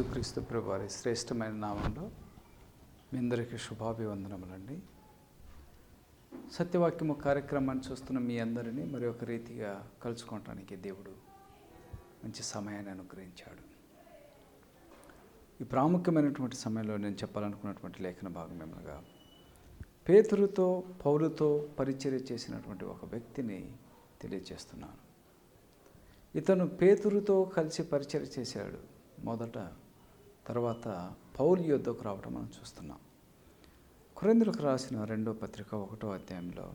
యేసుక్రీస్తు ప్రభువారి శ్రేష్టమైన నామంలో మీ అందరికీ శుభాభివందనములండి. సత్యవాక్యము కార్యక్రమాన్ని చూస్తున్న మీ అందరినీ మరి ఒక రీతిగా కలుసుకోవటానికి దేవుడు మంచి సమయాన్ని అనుగ్రహించాడు. ఈ ప్రాముఖ్యమైనటువంటి సమయంలో నేను చెప్పాలనుకున్నటువంటి లేఖన భాగం ఏమనగా పేతురుతో పౌరుతో పరిచర్య చేసినటువంటి ఒక వ్యక్తిని తెలియజేస్తున్నాను. ఇతను పేతురుతో కలిసి పరిచయం చేశాడు. మొదట తర్వాత పౌలు యుద్ధకు రావడం మనం చూస్తున్నాం. కురేంద్రులకు రాసిన రెండో పత్రిక ఒకటో అధ్యాయంలో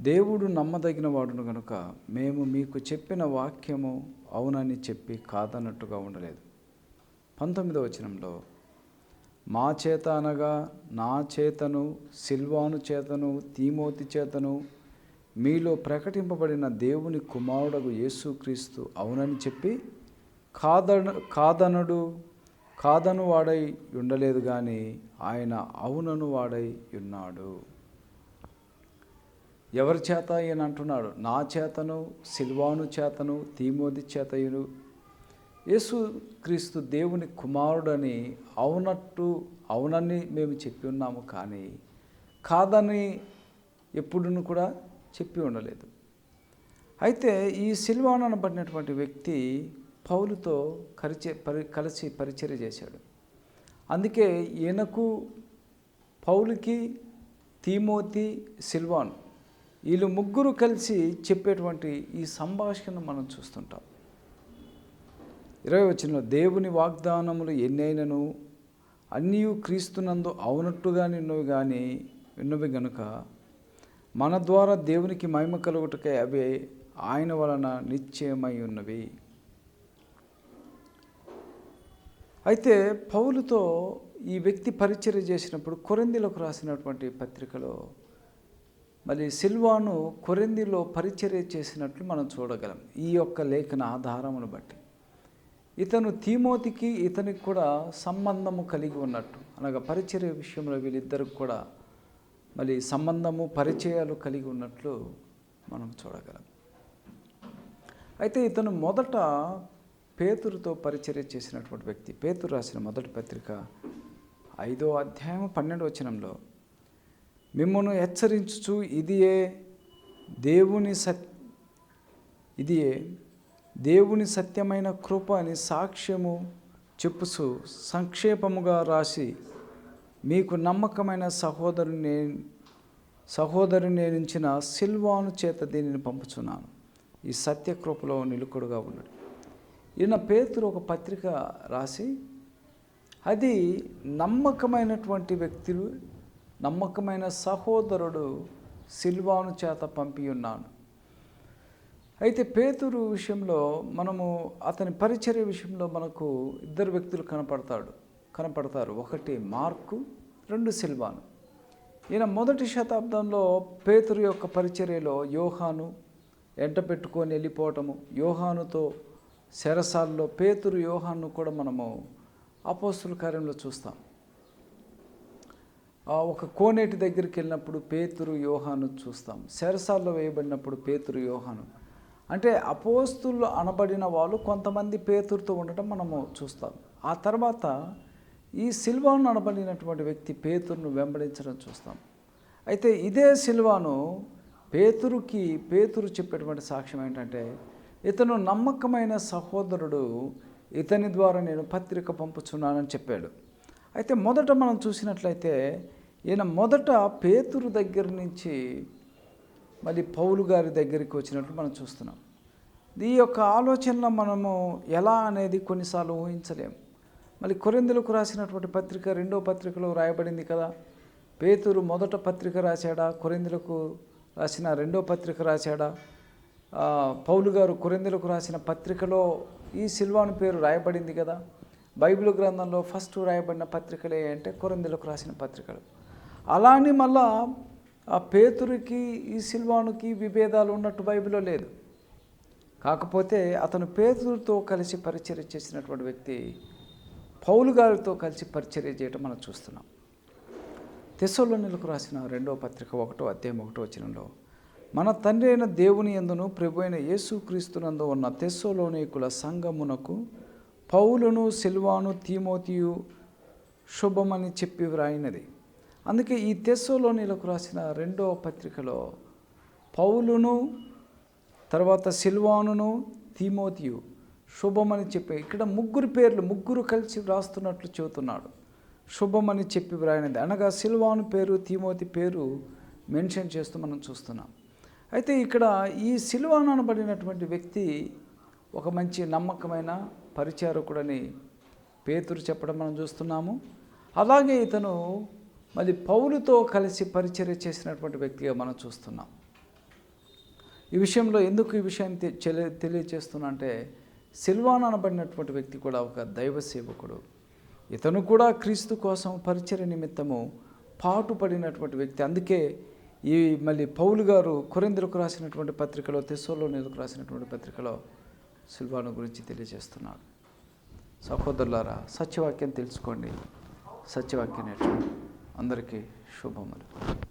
దేవుడు నమ్మదగిన వాడును గనుక మేము మీకు చెప్పిన వాక్యము అవునని చెప్పి కాదన్నట్టుగా ఉండలేదు. పంతొమ్మిదో వచనంలో మా చేత అనగా నా చేతను సిల్వాను చేతను తీమోతి చేతను మీలో ప్రకటింపబడిన దేవుని కుమారుడకు యేసుక్రీస్తు అవునని చెప్పి కాదను కాదనుడు కాదను వాడై ఉండలేదు కానీ ఆయన అవునను వాడై ఉన్నాడు. ఎవరి చేత ఈయన అంటున్నాడు? నా చేతను సిల్వాను చేతను తీమోది చేతయును. యేసు క్రీస్తు దేవుని కుమారుడని అవునట్టు అవునని మేము చెప్పి ఉన్నాము కానీ కాదని ఎప్పుడును కూడా చెప్పి ఉండలేదు. అయితే ఈ సిల్వాను అనబడినటువంటి వ్యక్తి పౌలుతో కలిచే పరి కలిసి పరిచర్య చేశాడు. అందుకే ఈయనకు పౌలుకి తీమోతి సిల్వాన్ వీళ్ళు ముగ్గురు కలిసి చెప్పేటువంటి ఈ సంభాషణ మనం చూస్తుంటాం. ఇరవై వచ్చిన దేవుని వాగ్దానములు ఎన్నైనను అన్నీ క్రీస్తునందు అవునట్టుగా నిన్నవి కానీ విన్నవి గనుక మన ద్వారా దేవునికి మహిమ కలుగుటకై అవి ఆయన వలన నిశ్చయమై ఉన్నవి. అయితే పౌలుతో ఈ వ్యక్తి పరిచర్య చేసినప్పుడు కొరిందిలకు రాసినటువంటి పత్రికలో మరి సిల్వాను కొరిందిలో పరిచర్య చేసినట్లు మనం చూడగలం ఈ యొక్క లేఖన ఆధారమును బట్టి. ఇతను తీమోతికి ఇతనికి కూడా సంబంధము కలిగి ఉన్నట్టు. అనగా పరిచర్య విషయంలో వీళ్ళిద్దరికి కూడా మళ్ళీ సంబంధము పరిచయాలు కలిగి ఉన్నట్లు మనం చూడగలం. అయితే ఇతను మొదట పేతురుతో పరిచర్య చేసినటువంటి వ్యక్తి పేతురు రాసిన మొదటి పత్రిక ఐదో అధ్యాయం పన్నెండు వచనంలో మిమ్మల్ని హెచ్చరించుచు ఇదియే దేవుని సత్ ఇదియే దేవుని సత్యమైన కృప అని సాక్ష్యము చెప్పుసు సంక్షేపముగా రాసి మీకు నమ్మకమైన సహోదరుని సహోదరుని నేనించిన సిల్వాను చేత దీనిని పంపుచున్నాను. ఈ సత్యకృపలో నిలుకుడుగా ఉన్నాడు ఈయన పేతురు ఒక పత్రిక రాసి అది నమ్మకమైనటువంటి వ్యక్తులు నమ్మకమైన సహోదరుడు సిల్వాను చేత పంపి ఉన్నాను. అయితే పేతురు విషయంలో మనము అతని పరిచర్య విషయంలో మనకు ఇద్దరు వ్యక్తులు కనపడతాడు కనపడతారు. ఒకటి మార్కు రెండు సిల్వాను. ఈయన మొదటి శతాబ్దంలో పేతురు యొక్క పరిచర్యలో యోహాను ఎంట పెట్టుకొని వెళ్ళిపోవటము యోహానుతో శరసాల్లో పేతురు యోహాను కూడా మనము అపోస్తుల కార్యంలో చూస్తాం. ఒక కోనేటి దగ్గరికి వెళ్ళినప్పుడు పేతురు యోహాను చూస్తాం. శరసాల్లో వేయబడినప్పుడు పేతురు యోహాను. అంటే అపోస్తులు అనబడిన వాళ్ళు కొంతమంది పేతురుతో ఉండటం మనము చూస్తాం. ఆ తర్వాత ఈ సిల్వాను అనబడినటువంటి వ్యక్తి పేతురును వెంబడించడం చూస్తాం. అయితే ఇదే సిల్వాను పేతురుకి పేతురు చెప్పేటువంటి సాక్ష్యం ఏంటంటే ఇతను నమ్మకమైన సహోదరుడు. ఇతని ద్వారా నేను పత్రిక పంపుచున్నానని చెప్పాడు. అయితే మొదట మనం చూసినట్లయితే ఈయన మొదట పేతురు దగ్గర నుంచి మళ్ళీ పౌలు గారి దగ్గరికి వచ్చినట్లు మనం చూస్తున్నాం. ఈ యొక్క ఆలోచనలో మనము ఎలా అనేది కొన్నిసార్లు ఊహించలేము మళ్ళీ కొరిందులకు రాసినటువంటి పత్రిక రెండో పత్రికలో రాయబడింది కదా. పేతురు మొదట పత్రిక రాశాడా? కొరిందులకు రాసిన రెండో పత్రిక రాశాడా? పౌలు గారు కురెందులకు రాసిన పత్రికలో ఈ సిల్వాను పేరు రాయబడింది కదా. బైబిల్ గ్రంథంలో ఫస్ట్ రాయబడిన పత్రికలే అంటే కొరిందులకు రాసిన పత్రికలు. అలానే మళ్ళా ఆ పేతురికి ఈ సిల్వానుకి విభేదాలు ఉన్నట్టు బైబిల్లో లేదు. కాకపోతే అతను పేతురుతో కలిసి పరిచర్య చేసినటువంటి వ్యక్తి పౌలు గారితో కలిసి పరిచర్య చేయటం మనం చూస్తున్నాం. తెస్సలోనిలకు రాసిన రెండో పత్రిక ఒకటో అధ్యాయం ఒకటో వచనంలో మన తండ్రి అయిన దేవుని ఎందును ప్రభు అయిన యేసుక్రీస్తునందు ఉన్న తెస్సలోనికుల సంఘమునకు పౌలును సిల్వాను తీమోతియు శుభమని చెప్పి వ్రాయినది. అందుకే ఈ తెస్సోలోనిలకు రాసిన రెండవ పత్రికలో పౌలును తర్వాత సిల్వానును తీమోతియు శుభమని చెప్పి ఇక్కడ ముగ్గురు పేర్లు ముగ్గురు కలిసి వ్రాస్తున్నట్లు చెబుతున్నాడు. శుభమని చెప్పి వ్రాయినది. అనగా సిల్వాను పేరు తీమోతి పేరు మెన్షన్ చేస్తూ మనం చూస్తున్నాం. అయితే ఇక్కడ ఈ సిల్వాను అనబడినటువంటి వ్యక్తి ఒక మంచి నమ్మకమైన పరిచారకుడని పేతురు చెప్పడం మనం చూస్తున్నాము. అలాగే ఇతను మరి పౌలుతో కలిసి పరిచర్య చేసినటువంటి వ్యక్తిగా మనం చూస్తున్నాం. ఈ విషయంలో ఎందుకు ఈ విషయాన్ని తె- చెలి- తెలియచేస్తున్నా అంటే సిల్వాన్ అనబడినటువంటి వ్యక్తి కూడా ఒక దైవ సేవకుడు. ఇతను కూడా క్రీస్తు కోసం పరిచర్య నిమిత్తము పాటుపడినటువంటి వ్యక్తి. అందుకే ఈ మళ్ళీ పౌలు గారు కొరిందులకు రాసినటువంటి పత్రికలో తెస్సోలో నెలకు రాసినటువంటి పత్రికలో సిల్వాను గురించి తెలియజేస్తున్నాడు. సహోదరులారా సత్యవాక్యం తెలుసుకోండి. సత్యవాక్యం నేర్చుకోండి. అందరికీ శుభములు.